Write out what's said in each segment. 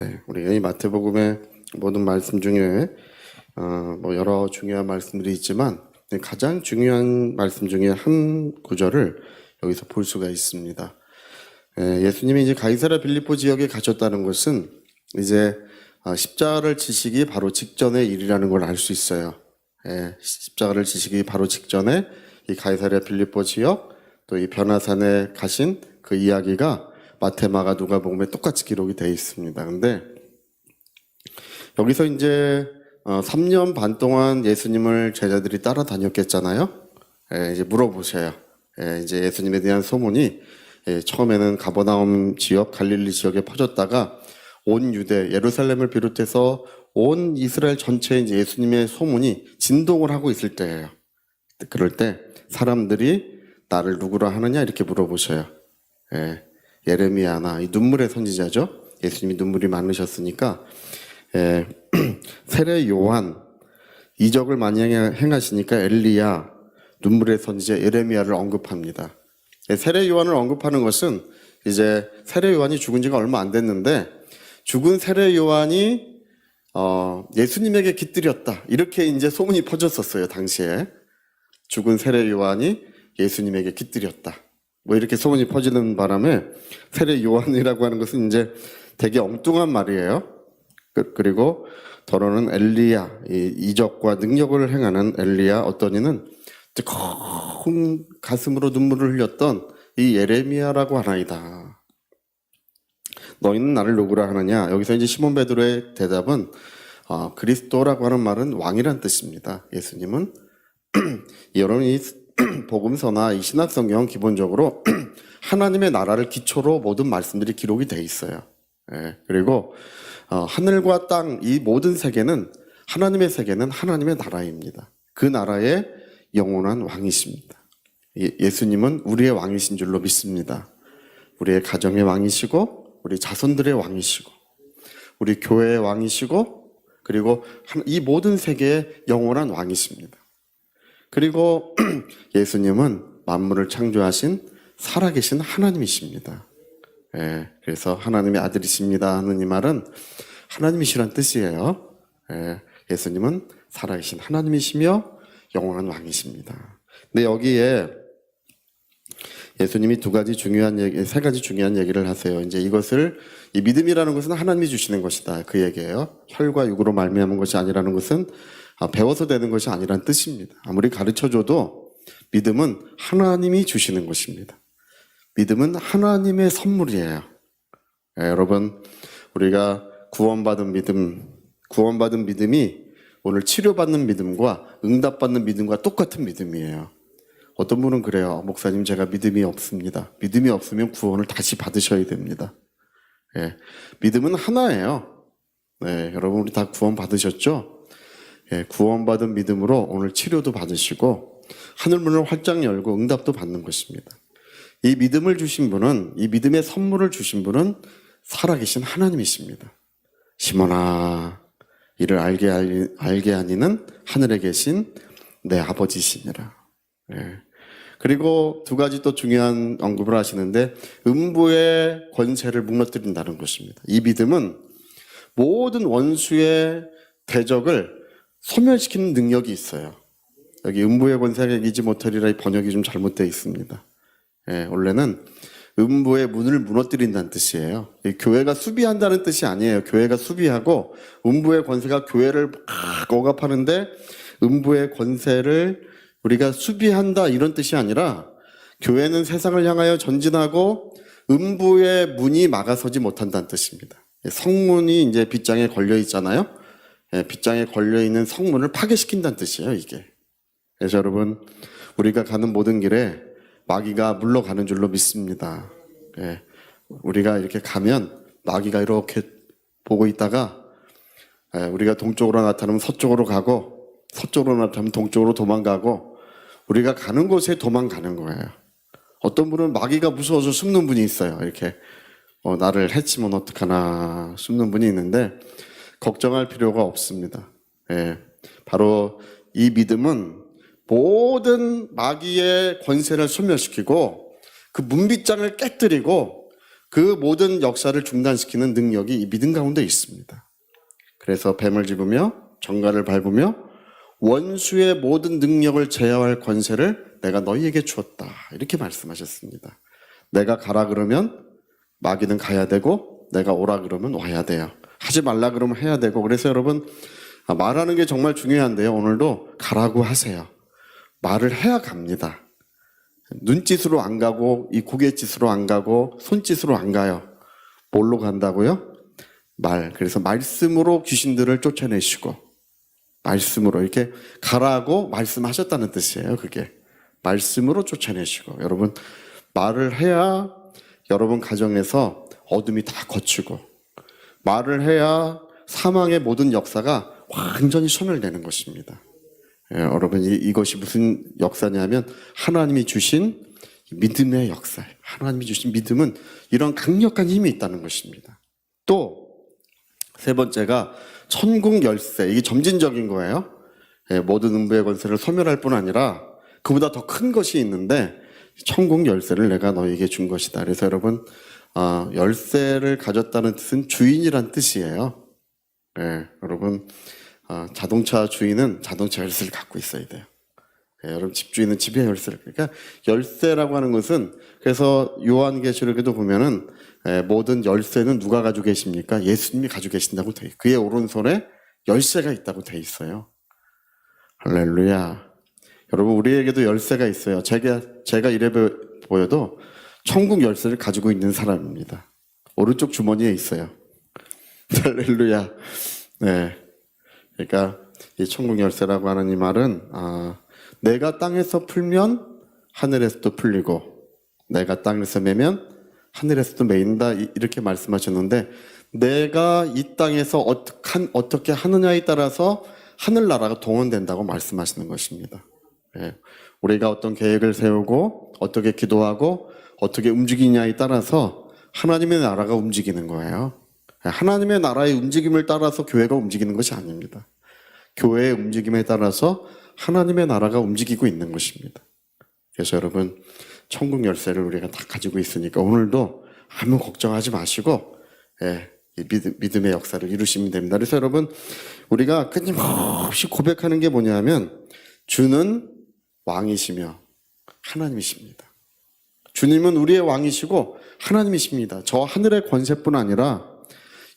네, 우리가 이 마태복음의 모든 말씀 중에 어, 뭐 여러 중요한 말씀들이 있지만 가장 중요한 말씀 중에 한 구절을 여기서 볼 수가 있습니다. 예, 예수님이 이제 가이사라 빌리포 지역에 가셨다는 것은 이제 아, 십자가를 지시기 바로 직전의 일이라는 걸 알 수 있어요. 예, 십자가를 지시기 바로 직전에 이 가이사랴 빌리포 지역 또 이 변화산에 가신 그 이야기가 마테마가 누가복음에 똑같이 기록이 되어 있습니다. 근데 여기서 이제 어, 3년 반 동안 예수님을 제자들이 따라다녔겠잖아요. 예, 이제 물어보셔요. 예, 이제 예수님에 대한 소문이 예, 처음에는 가버나움 지역, 갈릴리 지역에 퍼졌다가 온 유대, 예루살렘을 비롯해서 온 이스라엘 전체에 이제 예수님의 소문이 진동을 하고 있을 때예요. 그럴 때 사람들이 나를 누구라 하느냐 이렇게 물어보셔요. 예, 예레미야나 이 눈물의 선지자죠. 예수님이 눈물이 많으셨으니까 예, 세례 요한 이적을 많이 행- 행하시니까 엘리야 눈물의 선지자 예레미야를 언급합니다. 예, 세례 요한을 언급하는 것은 이제 세례 요한이 죽은 지가 얼마 안 됐는데 죽은 세례 요한이 어, 예수님에게 깃들였다 이렇게 이제 소문이 퍼졌었어요 당시에 죽은 세례 요한이 예수님에게 깃들였다. 뭐 이렇게 소문이 퍼지는 바람에 세례 요한이라고 하는 것은 이제 되게 엉뚱한 말이에요. 그- 그리고 더러는 엘리야, 이 이적과 능력을 행하는 엘리야 어떤 이는 뜨거운 가슴으로 눈물을 흘렸던 이 예레미야라고 하나이다. 너희는 나를 누구라 하느냐? 여기서 이제 시몬 베드로의 대답은 어, 그리스도라고 하는 말은 왕이란 뜻입니다. 예수님은 여러분 이 복음서나 이 신학성경 기본적으로 하나님의 나라를 기초로 모든 말씀들이 기록이 돼 있어요. 예, 그리고 어, 하늘과 땅 이 모든 세계는 하나님의 세계는 하나님의 나라입니다. 그 나라의 영원한 왕이십니다. 예, 예수님은 우리의 왕이신 줄로 믿습니다. 우리의 가정의 왕이시고 우리 자손들의 왕이시고 우리 교회의 왕이시고 그리고 한- 이 모든 세계의 영원한 왕이십니다. 그리고 예수님은 만물을 창조하신 살아계신 하나님이십니다. 예, 그래서 하나님의 아들이십니다 하는 이 말은 하나님이시란 뜻이에요. 예, 예수님은 살아계신 하나님이시며 영원한 왕이십니다. 근데 여기에 예수님이 두 가지 중요한 얘기, 세 가지 중요한 얘기를 하세요. 이제 이것을 이 믿음이라는 것은 하나님이 주시는 것이다. 그 얘기예요. 혈과 육으로 말미암은 것이 아니라는 것은 아, 배워서 되는 것이 아니라는 뜻입니다. 아무리 가르쳐 줘도 믿음은 하나님이 주시는 것입니다. 믿음은 하나님의 선물이에요. 예, 여러분, 우리가 구원받은 믿음, 구원받은 믿음이 오늘 치료받는 믿음과 응답받는 믿음과 똑같은 믿음이에요. 어떤 분은 그래요. 목사님, 제가 믿음이 없습니다. 믿음이 없으면 구원을 다시 받으셔야 됩니다. 예, 믿음은 하나예요. 네, 여러분, 우리 다 구원 받으셨죠? 예, 구원받은 믿음으로 오늘 치료도 받으시고 하늘문을 활짝 열고 응답도 받는 것입니다. 이 믿음을 주신 분은 이 믿음의 선물을 주신 분은 살아계신 하나님이십니다. 시몬아 이를 알게 알- 알게 하니는 하늘에 계신 내 아버지시니라. 예. 그리고 두 가지 또 중요한 언급을 하시는데 음부의 권세를 무너뜨린다는 것입니다. 이 믿음은 모든 원수의 대적을 소멸시키는 능력이 있어요. 여기 음부의 권세를 이기지 못하리라 이 번역이 좀 잘못되어 있습니다. 예, 원래는 음부의 문을 무너뜨린다는 뜻이에요. 이 교회가 수비한다는 뜻이 아니에요. 교회가 수비하고 음부의 권세가 교회를 막 억압하는데 음부의 권세를 우리가 수비한다 이런 뜻이 아니라 교회는 세상을 향하여 전진하고 음부의 문이 막아서지 못한다는 뜻입니다. 성문이 이제 빗장에 걸려 있잖아요. 예, 빗장에 걸려 있는 성문을 파괴시킨다는 뜻이에요, 이게. 그래서 여러분, 우리가 가는 모든 길에 마귀가 물러가는 줄로 믿습니다. 예, 우리가 이렇게 가면 마귀가 이렇게 보고 있다가 예, 우리가 동쪽으로 나타나면 서쪽으로 가고 서쪽으로 나타나면 동쪽으로 도망가고 우리가 가는 곳에 도망가는 거예요. 어떤 분은 마귀가 무서워서 숨는 분이 있어요. 이렇게 어, 나를 해치면 어떡하나 숨는 분이 있는데 걱정할 필요가 없습니다. 예, 바로 이 믿음은 모든 마귀의 권세를 소멸시키고 그 문빗장을 깨뜨리고 그 모든 역사를 중단시키는 능력이 이 믿음 가운데 있습니다. 그래서 뱀을 집으며 정갈을 밟으며 원수의 모든 능력을 제어할 권세를 내가 너희에게 주었다. 이렇게 말씀하셨습니다. 내가 가라 그러면 마귀는 가야 되고 내가 오라 그러면 와야 돼요. 하지 말라 그러면 해야 되고 그래서 여러분 아, 말하는 게 정말 중요한데요. 오늘도 가라고 하세요. 말을 해야 갑니다. 눈짓으로 안 가고 이 고갯짓으로 안 가고 손짓으로 안 가요. 뭘로 간다고요? 말. 그래서 말씀으로 귀신들을 쫓아내시고 말씀으로 이렇게 가라고 말씀하셨다는 뜻이에요. 그게 말씀으로 쫓아내시고 여러분 말을 해야 여러분 가정에서 어둠이 다 거치고 말을 해야 사망의 모든 역사가 완전히 소멸되는 것입니다. 예, 여러분 이, 이것이 무슨 역사냐면 하나님이 주신 믿음의 역사. 하나님이 주신 믿음은 이런 강력한 힘이 있다는 것입니다. 또 세 번째가 천국 열쇠. 이게 점진적인 거예요. 예, 모든 음부의 권세를 소멸할 뿐 아니라 그보다 더 큰 것이 있는데 천국 열쇠를 내가 너에게 준 것이다. 그래서 여러분 아, 열쇠를 가졌다는 뜻은 주인이란 뜻이에요. 예, 여러분 아, 자동차 주인은 자동차 열쇠를 갖고 있어야 돼요. 예, 여러분 집주인은 집의 열쇠를 그러니까 열쇠라고 하는 것은 그래서 요한계시록에도 보면은 예, 모든 열쇠는 누가 가지고 계십니까? 예수님이 가지고 계신다고 돼. 있- 그의 오른손에 열쇠가 있다고 돼 있어요. 할렐루야. 여러분 우리에게도 열쇠가 있어요. 제가 제가 이래 보- 보여도 천국 열쇠를 가지고 있는 사람입니다. 오른쪽 주머니에 있어요. 할렐루야. 네. 그러니까 이 천국 열쇠라고 하는 이 말은 아, 내가 땅에서 풀면 하늘에서도 풀리고 내가 땅에서 매면 하늘에서도 매인다 이- 이렇게 말씀하셨는데 내가 이 땅에서 어떻게 하느냐에 따라서 하늘나라가 동원된다고 말씀하시는 것입니다. 예. 우리가 어떤 계획을 세우고 어떻게 기도하고 어떻게 움직이냐에 따라서 하나님의 나라가 움직이는 거예요. 예, 하나님의 나라의 움직임을 따라서 교회가 움직이는 것이 아닙니다. 교회의 움직임에 따라서 하나님의 나라가 움직이고 있는 것입니다. 그래서 여러분 천국 열쇠를 우리가 다 가지고 있으니까 오늘도 아무 걱정하지 마시고 예, 이 믿음, 믿음 의 역사를 이루시면 됩니다. 그래서 여러분 우리가 끊임없이 고백하는 게 뭐냐면 주는 왕이시며 하나님이십니다. 주님은 우리의 왕이시고 하나님이십니다. 저 하늘의 권세뿐 아니라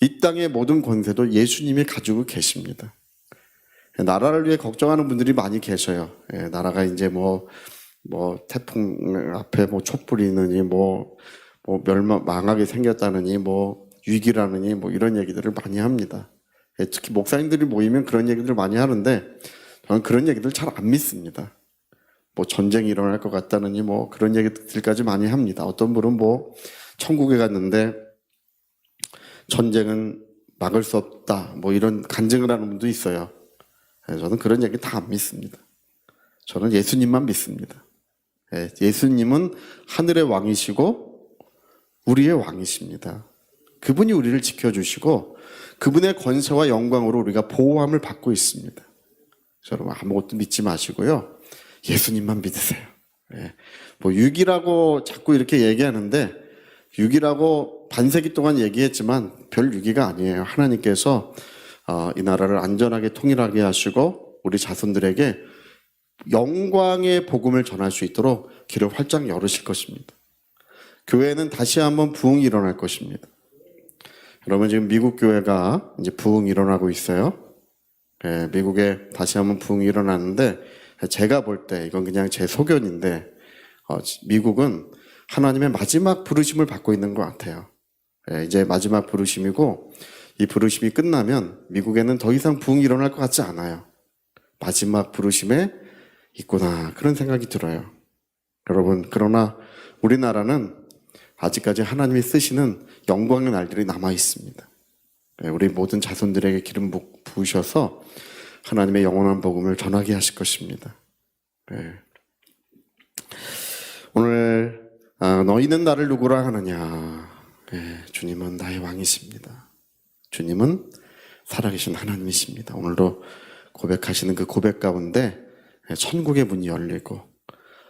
이 땅의 모든 권세도 예수님이 가지고 계십니다. 나라를 위해 걱정하는 분들이 많이 계셔요. 예, 나라가 이제 뭐, 뭐, 태풍 앞에 뭐 촛불이느니 뭐, 뭐 멸망, 망하게 생겼다느니 뭐 위기라느니 뭐 이런 얘기들을 많이 합니다. 예, 특히 목사님들이 모이면 그런 얘기들 많이 하는데 저는 그런 얘기들 잘 안 믿습니다. 뭐 전쟁이 일어날 것 같다느니 뭐 그런 얘기들까지 많이 합니다. 어떤 분은 뭐 천국에 갔는데 전쟁은 막을 수 없다. 뭐 이런 간증을 하는 분도 있어요. 예, 저는 그런 얘기 다 안 믿습니다. 저는 예수님만 믿습니다. 예, 예수님은 하늘의 왕이시고 우리의 왕이십니다. 그분이 우리를 지켜주시고 그분의 권세와 영광으로 우리가 보호함을 받고 있습니다. 여러분 아무것도 믿지 마시고요. 예수님만 믿으세요. 예. 뭐 6이라고 자꾸 이렇게 얘기하는데 6이라고 반세기 동안 얘기했지만 별 6이가 아니에요. 하나님께서 어, 이 나라를 안전하게 통일하게 하시고 우리 자손들에게 영광의 복음을 전할 수 있도록 길을 활짝 열으실 것입니다. 교회는 다시 한번 부흥이 일어날 것입니다. 여러분 지금 미국 교회가 이제 부흥이 일어나고 있어요. 예, 미국에 다시 한번 부흥이 일어났는데 제가 볼 때 이건 그냥 제 소견인데 어, 미국은 하나님의 마지막 부르심을 받고 있는 것 같아요. 예, 이제 마지막 부르심이고 이 부르심이 끝나면 미국에는 더 이상 부흥이 일어날 것 같지 않아요. 마지막 부르심에 있구나 그런 생각이 들어요. 여러분 그러나 우리나라는 아직까지 하나님이 쓰시는 영광의 날들이 남아 있습니다. 예, 우리 모든 자손들에게 기름 부- 부으셔서 하나님의 영원한 복음을 전하게 하실 것입니다. 예. 오늘 아, 너희는 나를 누구라 하느냐? 예, 주님은 나의 왕이십니다. 주님은 살아계신 하나님이십니다. 오늘도 고백하시는 그 고백 가운데 예, 천국의 문이 열리고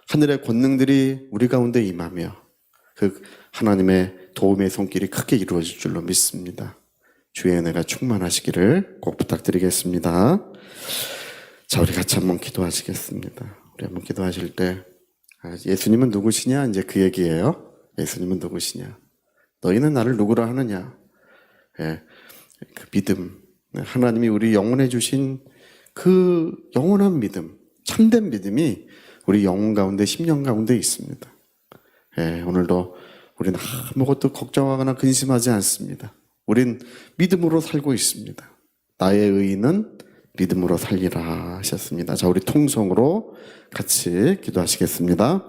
하늘의 권능들이 우리 가운데 임하며 그 하나님의 도움의 손길이 크게 이루어질 줄로 믿습니다. 주의 은혜가 충만하시기를 꼭 부탁드리겠습니다. 자, 우리 같이 한번 기도하시겠습니다. 우리 한번 기도하실 때 아, 예수님은 누구시냐? 이제 그 얘기예요. 예수님은 누구시냐? 너희는 나를 누구라 하느냐? 예, 그 믿음. 네, 하나님이 우리 영혼에 주신 그 영원한 믿음, 참된 믿음이 우리 영혼 가운데, 심령 가운데 있습니다. 예, 오늘도 우리는 아무것도 걱정하거나 근심하지 않습니다. 우린 믿음으로 살고 있습니다. 나의 의인은 믿음으로 살리라 하셨습니다. 자, 우리 통성으로 같이 기도하시겠습니다.